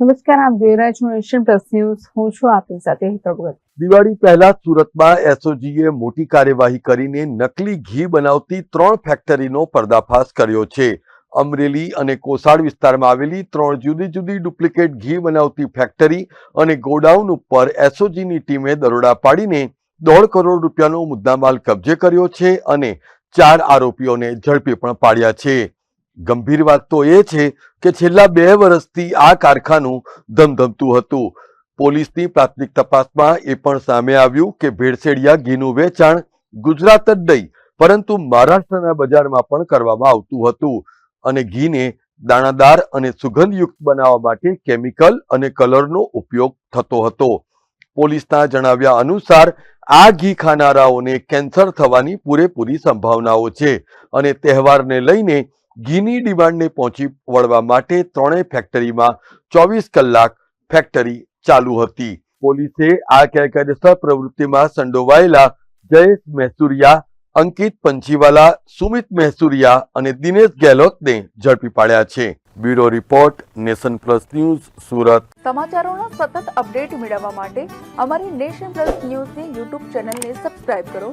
નમસ્કાર, આપ જોઈ રહ્યા છો નેશન પ્લસ ન્યૂઝ. હું છું આપની સાથે હિતભગત દિવાળી પહેલા સુરતમાં એસઓજીએ મોટી કાર્યવાહી કરીને નકલી ઘી બનાવતી ત્રણ ફેક્ટરીનો પર્દાફાશ કર્યો છે. અમરેલી અને કોસાડ વિસ્તારમાં આવેલી ત્રણ જુદી જુદી ડુપ્લિકેટ ઘી બનાવતી ફેક્ટરી અને ગોડાઉન ઉપર એસઓજીની ટીમે દરોડા પાડીને દોઢ કરોડ રૂપિયાનો મુદ્દામાલ કબજે કર્યો છે અને ચાર આરોપીઓને ઝડપી પણ પાડ્યા છે. ગંભીર વાત તો એ છે કે છેલ્લા બે વર્ષથી આ કારખાનું ધમધમતું હતું. પોલીસની પ્રાથમિક તપાસમાં એ પણ સામે આવ્યું કે ભેળસેડિયા ઘીનું વેચાણ ગુજરાત જ નહીં, પરંતુ મહારાષ્ટ્રના બજારમાં પણ કરવામાં આવતું હતું અને ઘીને દાણાદાર અને સુગંધયુક્ત બનાવવા માટે કેમિકલ અને કલરનો ઉપયોગ થતો હતો. પોલીસના જણાવ્યા અનુસાર, આ ઘી ખાનારાઓને કેન્સર થવાની પૂરેપૂરી સંભાવનાઓ છે અને તહેવારને લઈને ઘીની ડિમાન્ડને પહોંચી વળવા માટે ત્રણેય ફેક્ટરીમાં ચોવીસ કલાક ફેક્ટરી ચાલુ હતી. પોલીસે આ ગેરકાયદેસર પ્રવૃત્તિમાં સંડોવાયેલા જયેશ મહેસુરિયા, અંકિત પંચીવાલા, સુમિત મહેસુરિયા અને દિનેશ ગેહલોતને ઝડપી પાડ્યા છે. Bureau report, nation plus news, Surat. સમાચારોનો સતત અપડેટ મેળવવા માટે અમારી નેશન પ્લસ ન્યૂઝની યુટ્યુબ ચેનલને સબસ્ક્રાઇબ કરો.